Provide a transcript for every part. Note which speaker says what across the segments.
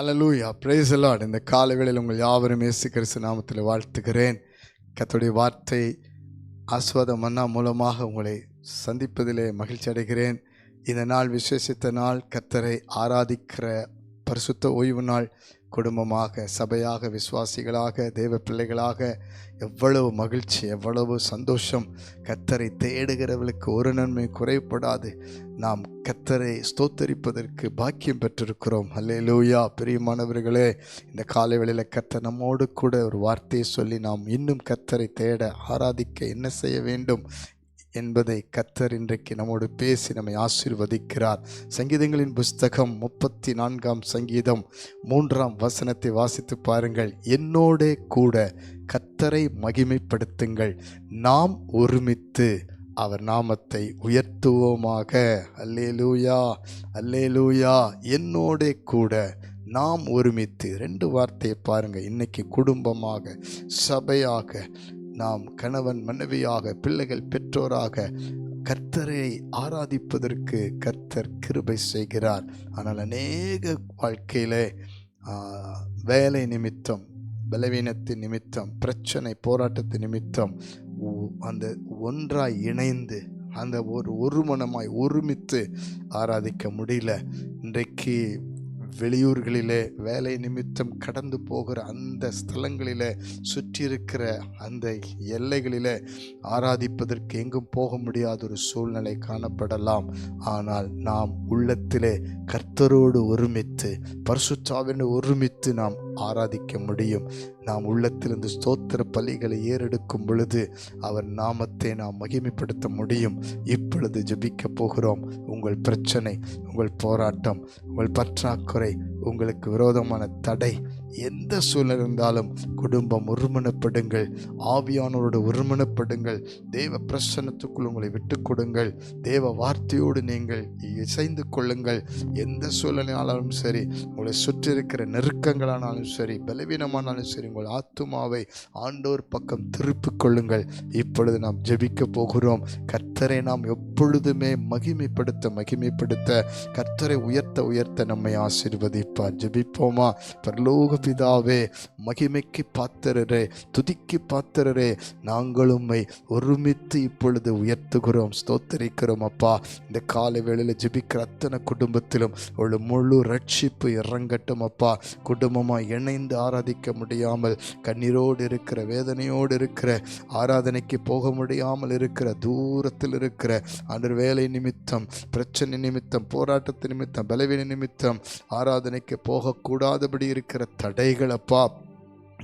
Speaker 1: Hallelujah praise the இந்த காலை வேளையில் உங்கள் யாவரும் இயேசு கிறிஸ்து நாமத்தில் வாழ்த்துகிறேன். கத்துடைய வார்த்தை ஆஸ்வாத மன்னா மூலமாக உங்களை சந்திப்பதிலே மகிழ்ச்சி அடைகிறேன். இந்த நாள் விசேஷித்த நாள் கத்தரை ஆராதிக்கிற பரிசுத்த ஓய்வு நாள். குடும்பமாக சபையாக விசுவாசிகளாக தேவ பிள்ளைகளாக எவ்வளவு மகிழ்ச்சி எவ்வளவு சந்தோஷம் கத்தரை தேடுகிறவர்களுக்கு ஒரு நன்மை குறைபடாது. நாம் கத்தரை ஸ்தோத்தரிப்பதற்கு பாக்கியம் பெற்றிருக்கிறோம். அல்லேலூயா பிரியமானவர்களே இந்த காலை வேளையில் கத்தர் நம்மோடு கூட ஒரு வார்த்தையை சொல்லி நாம் இன்னும் கத்தரை தேட ஆராதிக்க என்ன செய்ய வேண்டும் என்பதை கத்தர் இன்றைக்கு நம்மோடு பேசி நம்மை ஆசிர்வதிக்கிறார். சங்கீதங்களின் புஸ்தகம் முப்பத்தி நான்காம் சங்கீதம் மூன்றாம் வசனத்தை வாசித்து பாருங்கள். என்னோடே கூட கத்தரை மகிமைப்படுத்துங்கள். நாம் ஒருமித்து அவர் நாமத்தை உயர்த்துவோமாக. அல்லேலூயா அல்லேலூயா. என்னோடே கூட நாம் ஒருமித்து ரெண்டு வார்த்தையை பாருங்க. இன்னைக்கு குடும்பமாக சபையாக நாம் கணவன் மனைவியாக பிள்ளைகள் பெற்றோராக கர்த்தரை ஆராதிப்பதற்கு கர்த்தர் கிருபை செய்கிறார். ஆனால் அநேக வாழ்க்கையிலே வேலை நிமித்தம் பலவீனத்தின் நிமித்தம் பிரச்சனை போராட்டத்தின் நிமித்தம் அந்த ஒன்றாய் இணைந்து அந்த ஒரு ஒருமனமாய் ஒருமித்து ஆராதிக்க முடியல. இன்றைக்கு வெளியூர்களிலே வேலை நிமித்தம் கடந்து போகிற அந்த ஸ்தலங்களில் சுற்றி இருக்கிற அந்த எல்லைகளில் ஆராதிப்பதற்கு எங்கும் போக முடியாத ஒரு சூழ்நிலை காணப்படலாம். ஆனால் நாம் உள்ளத்திலே கர்த்தரோடு ஒருமித்து பரிசுத்தாவினை ஒருமித்து நாம் ஆராதிக்க முடியும். நாம் உள்ளத்திலிருந்து ஸ்தோத்திர பலிகளை ஏறெடுக்கும் பொழுது அவர் நாமத்தை நாம் மகிமைப்படுத்த முடியும். இப்பொழுது ஜெபிக்க போகிறோம். உங்கள் பிரச்சனை உங்கள் போராட்டம் உங்கள் பற்றாக்குறை உங்களுக்கு விரோதமான தடை எந்த சூழ்நிலை இருந்தாலும் குடும்பம் ஒருமனப்படுங்கள். ஆவியானவரோடு ஒருமனப்படுங்கள். தேவ பிரசன்னத்துக்குள் உங்களை விட்டுக்கொடுங்கள் தேவ வார்த்தையோடு நீங்கள் இசைந்து கொள்ளுங்கள். எந்த சூழ்நிலையானாலும் சரி உங்களை சுற்றி இருக்கிற நெருக்கங்களானாலும் சரி பலவீனமானாலும் சரி உங்கள் ஆத்துமாவை ஆண்டோர் பக்கம் திருப்பிக் கொள்ளுங்கள். இப்பொழுது நாம் ஜெபிக்க போகிறோம். கர்த்தரை நாம் எப்பொழுதுமே மகிமைப்படுத்த மகிமைப்படுத்த கர்த்தரை உயர்த்த உயர்த்த நம்மை ஆசீர்வதிப்பார். ஜெபிப்போமா? பரலோக பிதாவே மகிமைக்கு பாத்திரரே துதிக்கு பாத்திரரே நாங்கள் உம்மை ஒருமித்து இப்பொழுது உயர்த்துகிறோம் ஸ்தோத்தரிக்கிறோம் அப்பா. இந்த காலை வேளையில் ஜெபிக்கிற அத்தனை குடும்பத்திலும் ஒரு முழு ரட்சிப்பு இறங்கட்டும் அப்பா. குடும்பமாக இணைந்து ஆராதிக்க முடியாமல் கண்ணீரோடு இருக்கிற வேதனையோடு இருக்கிற ஆராதனைக்கு போக முடியாமல் இருக்கிற தூரத்தில் இருக்கிற அன்று வேலை நிமித்தம் பிரச்சனை நிமித்தம் போராட்டத்து நிமித்தம் பலவீன நிமித்தம் ஆராதனைக்கு போகக்கூடாதபடி இருக்கிற தடைகள் அப்பா.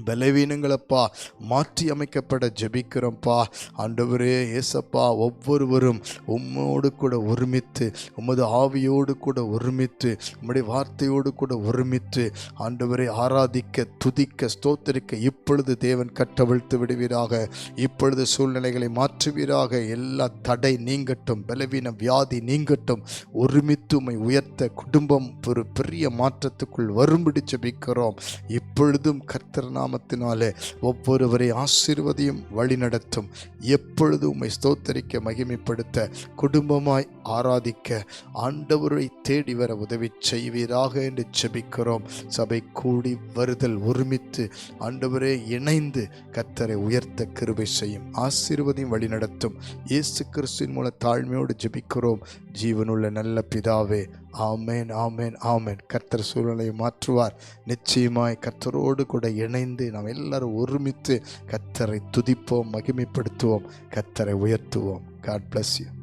Speaker 1: பலவீனங்களப்பா மாற்றி அமைக்கப்பட ஜெபிக்கிறோம்ப்பா ஆண்டவரே ஏசப்பா ஒவ்வொருவரும் உம்மோடு கூட ஒருமித்து உமது ஆவியோடு கூட ஒருமித்து உம்முடைய வார்த்தையோடு கூட ஒருமித்து ஆண்டவரை ஆராதிக்க துதிக்க ஸ்தோத்தரிக்க இப்பொழுது தேவன் கட்டவிழ்த்து விடுவீராக. இப்பொழுது சூழ்நிலைகளை மாற்றுவீராக. எல்லா தடை நீங்கட்டும் பலவீன வியாதி நீங்கட்டும் ஒருமித்து உமை உயர்த்த குடும்பம் ஒரு பெரிய மாற்றத்துக்குள் வரும்படி ஜெபிக்கிறோம். இப்பொழுதும் கர்த்தர் நாமத்தினாலே ஒவ்வொருவரை ஆசீர்வதியும் வழி நடத்தும் எப்பொழுது உம்மை ஸ்தோத்தரிக்க மகிமைப்படுத்த குடும்பமாய் ஆராதிக்க ஆண்டவரை தேடி வர உதவி செய்வீராக என்று ஜெபிக்கிறோம். சபை கூடி வருதல் ஒருமித்து ஆண்டவரே இணைந்து கத்தரை உயர்த்த கிருபை செய்யும் ஆசீர்வதியும் வழி நடத்தும் இயேசு கிறிஸ்துவின் மூல தாழ்மையோடு ஜெபிக்கிறோம். ஜீவனுள்ள நல்ல பிதாவே ஆமேன் ஆமேன் ஆமேன். கர்த்தர் சூழ்நிலையை மாற்றுவார். நிச்சயமாய் கர்த்தரோடு கூட இணைந்து நாம் எல்லாரும் ஒருமித்து கர்த்தரை துதிப்போம் மகிமைப்படுத்துவோம் கர்த்தரை உயர்த்துவோம். God bless you